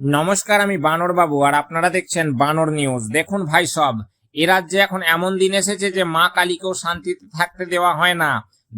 নমস্কার, আমি বানর বাবু, আর আপনারা দেখছেন বানর নিউজ। দেখুন ভাই সব, এ রাজ্যে এখন এমন দিন এসেছে যে মা কালীকেও শান্তিতে থাকতে দেওয়া হয় না।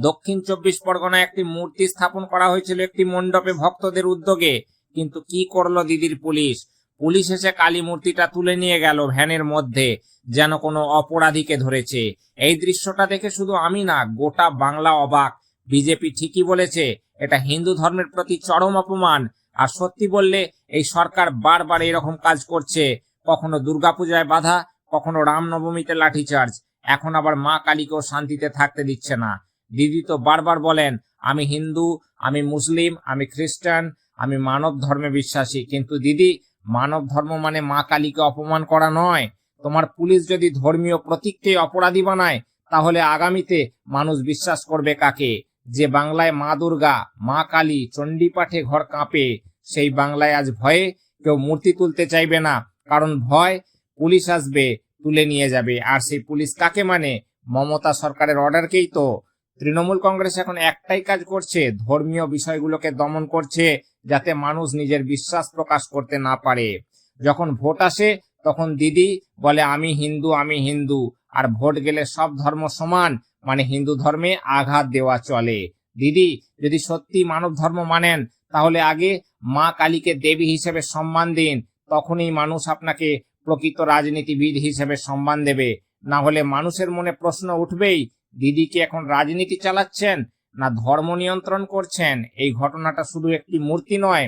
দক্ষিণ চব্বিশ পরগনায় একটি মূর্তি স্থাপন করা হয়েছিল একটি মণ্ডপে ভক্তদের উদ্যোগে। কিন্তু কি করল দিদির পুলিশ? পুলিশ এসে কালী মূর্তিটা তুলে নিয়ে গেল ভ্যানের মধ্যে, যেন কোনো অপরাধীকে ধরেছে। এই দৃশ্যটা দেখে শুধু আমি না, গোটা বাংলা অবাক। বিজেপি ঠিকই বলেছে, এটা হিন্দু ধর্মের প্রতি চরম অপমান। আর সত্যি বললে, এই সরকার বারবার এরকম কাজ করছে। কখনো দুর্গাপূজায় বাধা, কখনো রামনবমীতে লাঠিচার্জ। এখন আবার মা কালীকেও শান্তিতে থাকতে দিচ্ছে না। দিদি তো বারবার বলেন, আমি হিন্দু, আমি মুসলিম, আমি খ্রিস্টান, আমি মানব ধর্মে বিশ্বাসী। কিন্তু দিদি, মানব ধর্ম মানে মা কালীকে অপমান করা নয়। তোমার পুলিশ যদি ধর্মীয় প্রতীককে অপরাধী বানায়, তাহলে আগামীতে মানুষ বিশ্বাস করবে কাকে? যে বাংলায় মা দুর্গা, মা কালী, চণ্ডীপাঠে ঘর কাঁপে। সেই বাংলায় আজ ভয়ে কেউ মূর্তি তুলতে চাইবে না। কারণ ভয় পুলিশ আসবে, তুলে নিয়ে যাবে। আর সেই পুলিশ কাকে মানে? মমতা সরকারের অর্ডারকেই তো। তৃণমূল কংগ্রেস এখন একটাই কাজ করছে, ধর্মীয় বিষয়গুলোকে দমন করছে, যাতে মানুষ নিজের বিশ্বাস প্রকাশ করতে না পারে। যখন ভোট আসে, তখন দিদি বলে, আমি হিন্দু আমি হিন্দু। আর ভোট গেলে সব ধর্ম সমান মানে হিন্দু ধর্মে আঘাত দেওয়া চলে। দিদি, যদি সত্যি মানব ধর্ম মানেন তাহলে আগে মা কালীকে দেবী হিসেবে সম্মান দিন, তখনই মানুষ আপনাকে প্রকৃত রাজনীতিবিদ হিসেবে সম্মান দেবে। না হলে মানুষের মনে প্রশ্ন উঠবেই, দিদি কি এখন রাজনীতি চালাচ্ছেন, না ধর্ম নিয়ন্ত্রণ করছেন? এই ঘটনাটা শুধু একটি মূর্তি নয়,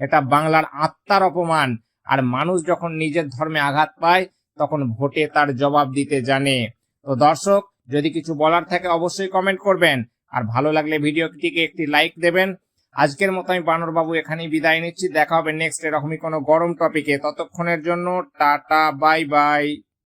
এটা বাংলার আত্মার অপমান। আর মানুষ যখন নিজের ধর্মে আঘাত পায়, তখন ভোটে তার জবাব দিতে জানে। তো দর্শক, যদি কিছু বলার থাকে অবশ্যই কমেন্ট করবেন। আর ভালো লাগলে ভিডিওটিকে একটি লাইক দেবেন আজকের মতো আমি বানরবাবু এখানেই বিদায় নিচ্ছি। দেখা হবে নেক্সট এরকমই কোনো গরম টপিকে ততক্ষণের জন্য টাটা বাই বাই